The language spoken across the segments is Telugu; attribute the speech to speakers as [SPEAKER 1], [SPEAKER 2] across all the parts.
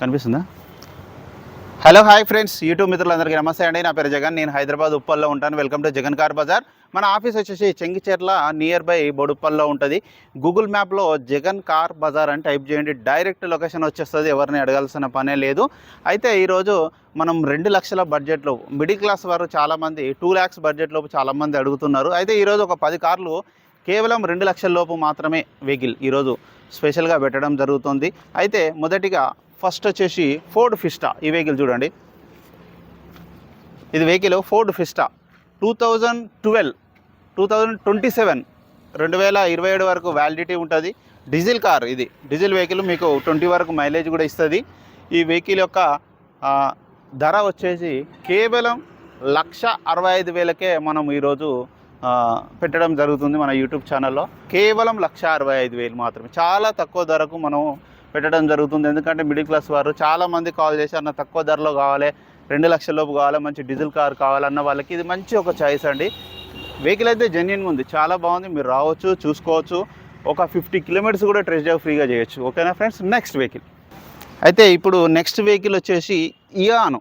[SPEAKER 1] కనిపిస్తుందా? హలో హాయ్ ఫ్రెండ్స్ యూట్యూబ్ మిత్రులందరికీ నమస్తే అండి. నా పేరు జగన్. నేను హైదరాబాద్ ఉప్పల్లో ఉంటాను. Welcome to Jagan car Bazar మన ఆఫీస్ వచ్చేసి చెంగిచెర్ల నియర్ బై బొడుప్పల్లో ఉంటుంది. గూగుల్ మ్యాప్లో జగన్ కార్ బజార్ అని టైప్ చేయండి. డైరెక్ట్ లొకేషన్ వచ్చేస్తుంది. ఎవరిని అడగాల్సిన పనే లేదు. అయితే ఈరోజు మనం రెండు లక్షల బడ్జెట్లో మిడిల్ క్లాస్ వారు చాలామంది టూ ల్యాక్స్ బడ్జెట్లో చాలామంది అడుగుతున్నారు. అయితే ఈరోజు ఒక పది కార్లు కేవలం రెండు లక్షల లోపు మాత్రమే వెహికల్ ఈరోజు స్పెషల్గా పెట్టడం జరుగుతుంది. అయితే మొదటిగా ఫస్ట్ వచ్చేసి ఫోర్డ్ ఫిస్టా ఈ వెహికల్ చూడండి. ఇది vehicle Ford Fiesta two thousand twelve two thousand twenty seven రెండు వేల ఇరవై ఏడు వరకు వ్యాలిడిటీ ఉంటుంది. డీజిల్ కార్ ఇది. డీజిల్ వెహికల్ మీకు ట్వంటీ వరకు మైలేజ్ కూడా ఇస్తుంది. ఈ వెహికల్ యొక్క ధర వచ్చేసి కేవలం లక్ష అరవై ఐదు వేలకే మనం ఈరోజు పెట్టడం జరుగుతుంది మన యూట్యూబ్ ఛానల్లో. కేవలం లక్ష అరవై ఐదు వేలు మాత్రమే. చాలా తక్కువ ధరకు మనం పెట్టడం జరుగుతుంది. ఎందుకంటే మిడిల్ క్లాస్ వారు చాలామంది కాల్ చేసి అన్న తక్కువ ధరలో కావాలి రెండు లక్షల లోపు కావాలి మంచి డీజిల్ కార్ కావాలన్న వాళ్ళకి ఇది మంచి ఒక చాయిస్ అండి. వెహికల్ అయితే జెన్యున్గా ఉంది. చాలా బాగుంది. మీరు రావచ్చు చూసుకోవచ్చు. ఒక ఫిఫ్టీ కిలోమీటర్స్ కూడా ట్రెస్ డ్రైవ్ ఫ్రీగా చేయొచ్చు. ఓకేనా ఫ్రెండ్స్? Next vehicle. అయితే ఇప్పుడు నెక్స్ట్ వెహికల్ వచ్చేసి ఇయాను.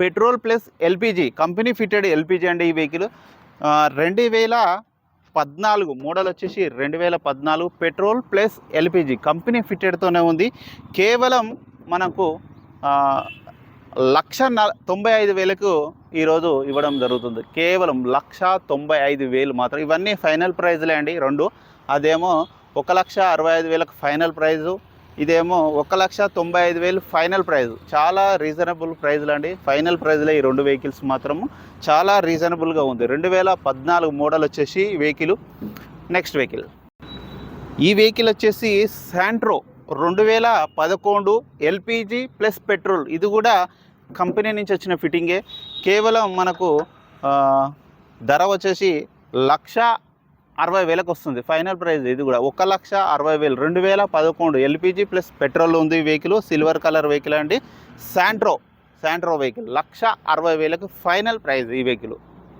[SPEAKER 1] Petrol plus LPG company fitted LPG అండి ఈ వెహికల్. రెండు వేల పద్నాలుగు మోడల్ వచ్చేసి రెండు వేల పద్నాలుగు పెట్రోల్ ప్లస్ ఎల్పిజి. కంపెనీ ఫిట్టెడ్తోనే ఉంది. కేవలం మనకు లక్ష న తొంభై ఐదు వేలకు ఈరోజు ఇవ్వడం జరుగుతుంది. కేవలం లక్ష తొంభై ఐదు వేలు మాత్రం. ఇవన్నీ ఫైనల్ ప్రైజ్లే అండి రెండు. అదేమో ఒక లక్ష అరవై ఐదు వేలకు ఫైనల్ ప్రైజు. ఇదేమో ఒక లక్ష తొంభై ఐదు వేలు ఫైనల్ ప్రైజ్. చాలా రీజనబుల్ ప్రైజ్లు అండి. ఫైనల్ ప్రైజ్లో ఈ రెండు వెహికల్స్ మాత్రము. చాలా రీజనబుల్గా ఉంది. రెండు వేల పద్నాలుగు మోడల్ వచ్చేసి వెహికల్. Next vehicle. ఈ వెహికల్ వచ్చేసి శాంట్రో రెండు వేల పదకొండు ఎల్పిజి ప్లస్ పెట్రోల్. ఇది కూడా కంపెనీ నుంచి వచ్చిన ఫిట్టింగే. కేవలం మనకు ధర వచ్చేసి లక్ష అరవై వేలకు వస్తుంది. ఫైనల్ ప్రైస్ ఇది కూడా. ఒక లక్ష అరవై వేలు రెండు వేల పదకొండు ఎల్పిజి ప్లస్ పెట్రోల్ ఉంది వెహికల్ సిల్వర్ కలర్ వెహికల్ అండి. శాంట్రో శాంట్రో వెహికల్ లక్ష అరవై వేలకు ఫైనల్ ప్రైస్ ఈ వెహికల్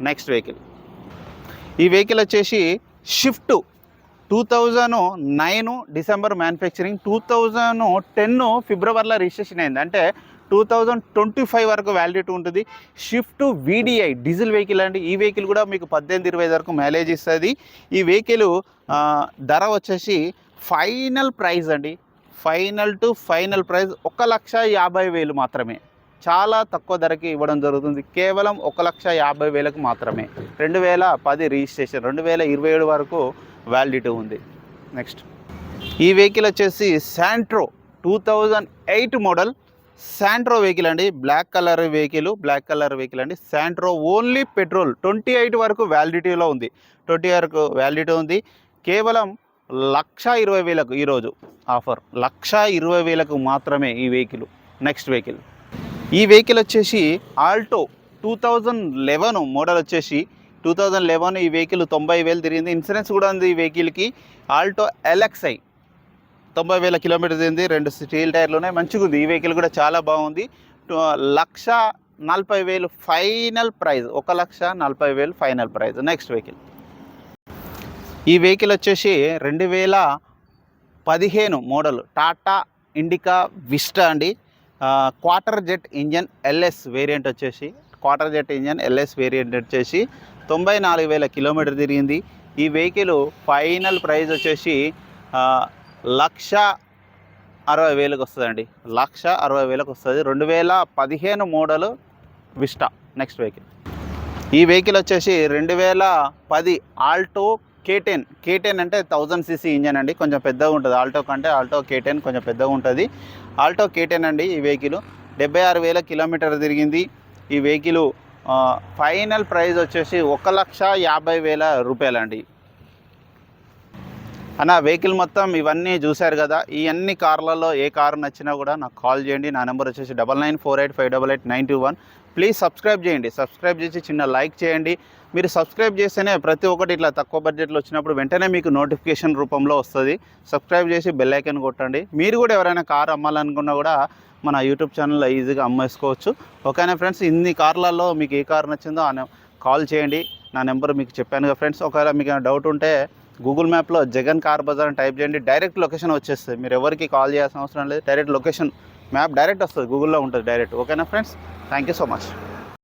[SPEAKER 1] నెక్స్ట్ వెహికల్ ఈ వెహికల్ వచ్చేసి Swift two thousand nine December manufacturing two thousand ten ఫిబ్రవరిలో రిజిస్ట్రేషన్ అయింది. అంటే టూ థౌజండ్ ట్వంటీ ఫైవ్ వరకు వ్యాలిడిటీ ఉంటుంది. షిఫ్ట్ వీడిఐ డీజిల్ వెహికల్ అండి. ఈ వెహికల్ కూడా మీకు పద్దెనిమిది ఇరవై వరకు మైలేజ్ ఇస్తుంది. ఈ వెహికల్ ధర వచ్చేసి ఫైనల్ ప్రైస్ అండి. ఫైనల్ టు ఫైనల్ ప్రైస్ ఒక లక్ష యాభై వేలు మాత్రమే. చాలా తక్కువ ధరకి ఇవ్వడం జరుగుతుంది. కేవలం ఒక లక్ష యాభై వేలకు మాత్రమే. రెండు వేల పది రిజిస్ట్రేషన్ రెండు వేల ఇరవై ఏడు వరకు వ్యాలిడిటీ ఉంది. నెక్స్ట్ ఈ వెహికల్ వచ్చేసి Santro two thousand eight model Santro vehicle అండి. Black colour vehicle black colour vehicle అండి. Santro only petrol twenty eight వరకు వ్యాలిడిటీలో ఉంది. ట్వంటీ వరకు వ్యాలిడిటీ ఉంది. కేవలం లక్ష ఇరవై వేలకు ఈరోజు ఆఫర్ లక్ష ఇరవై వేలకు మాత్రమే ఈ వెహికల్ నెక్స్ట్ వెహికల్ ఈ వెహికల్ వచ్చేసి Alto two thousand eleven model వచ్చేసి టూ థౌజండ్ లెవెన్ ఈ వెహికల్ తొంభై వేలు తిరిగింది. ఇన్సూరెన్స్ కూడా ఉంది ఈ వెహికల్కి. ఆల్టో ఎలక్సై తొంభై వేల కిలోమీటర్ తిరిగింది. రెండు స్టీల్ టైర్లు ఉన్నాయి మంచిగా ఉంది. ఈ వెహికల్ కూడా చాలా బాగుంది. లక్ష నలభై వేలు ఫైనల్ ప్రైజ్ ఒక లక్ష నలభై వేలు ఫైనల్ ప్రైజ్ నెక్స్ట్ వెహికల్. ఈ వెహికల్ వచ్చేసి రెండు వేల పదిహేను మోడల్. టాటా ఇండికా విస్టా అండి. Quadrajet engine LS variant వచ్చేసి quadrajet engine LS variant వచ్చేసి తొంభై నాలుగు వేల కిలోమీటర్ తిరిగింది. ఈ వెహికల్ ఫైనల్ ప్రైస్ వచ్చేసి లక్ష అరవై వేలకు వస్తుందండి. లక్ష అరవై వేలకు వస్తుంది. రెండు వేల పదిహేను మోడల్ విస్టా నెక్స్ట్ వెహికల్. ఈ వెహికల్ వచ్చేసి రెండు వేల పది ఆల్టో కేటెన్. కేటెన్ అంటే థౌజండ్ సీసీ ఇంజన్ అండి. కొంచెం పెద్దగా ఉంటుంది. ఆల్టో కంటే ఆల్టో కేటెన్ కొంచెం పెద్దగా ఉంటుంది. ఆల్టో కేటెన్ అండి ఈ వెహికల్. డెబ్బై ఆరు వేల కిలోమీటర్ తిరిగింది. ఈ వెహికల్ ఫైనల్ ప్రైస్ వచ్చేసి ఒక లక్ష యాభై వేల రూపాయలండి. అన్న వెహికల్ మొత్తం ఇవన్నీ చూశారు కదా ఈ అన్ని కార్లలో ఏ కారు నచ్చినా కూడా నాకు కాల్ చేయండి. నా నెంబర్ వచ్చేసి double nine four eight five double eight nine two one. Please subscribe చేయండి. సబ్స్క్రైబ్ చేసి చిన్న లైక్ చేయండి. మీరు సబ్స్క్రైబ్ చేస్తేనే ప్రతి ఒక్కటి ఇట్లా తక్కువ బడ్జెట్లో వచ్చినప్పుడు వెంటనే మీకు నోటిఫికేషన్ రూపంలో వస్తుంది. సబ్స్క్రైబ్ చేసి బెల్ ఐకాన్ కొట్టండి. మీరు కూడా ఎవరైనా కారు అమ్మాలనుకున్నా కూడా మన యూట్యూబ్ ఛానల్లో ఈజీగా అమ్మేసుకోవచ్చు. ఓకేనా ఫ్రెండ్స్ ఇన్ని కార్లలో మీకు ఏ కార్ నచ్చిందో ఆ కాల్ చేయండి. నా నెంబర్ మీకు చెప్పాను కదా ఫ్రెండ్స్ ఒకవేళ మీకు ఏమైనా డౌట్ ఉంటే గూగుల్ మ్యాప్లో జగన్ కార్ బజార్ అని టైప్ చేయండి. డైరెక్ట్ లొకేషన్ వచ్చేస్తుంది. మీరు ఎవరికి కాల్ చేయాల్సిన అవసరం లేదు. డైరెక్ట్ లొకేషన్ మ్యాప్ డైరెక్ట్ వస్తుంది. గూగుల్లో ఉంటుంది డైరెక్ట్ ఓకేనా friends thank you so much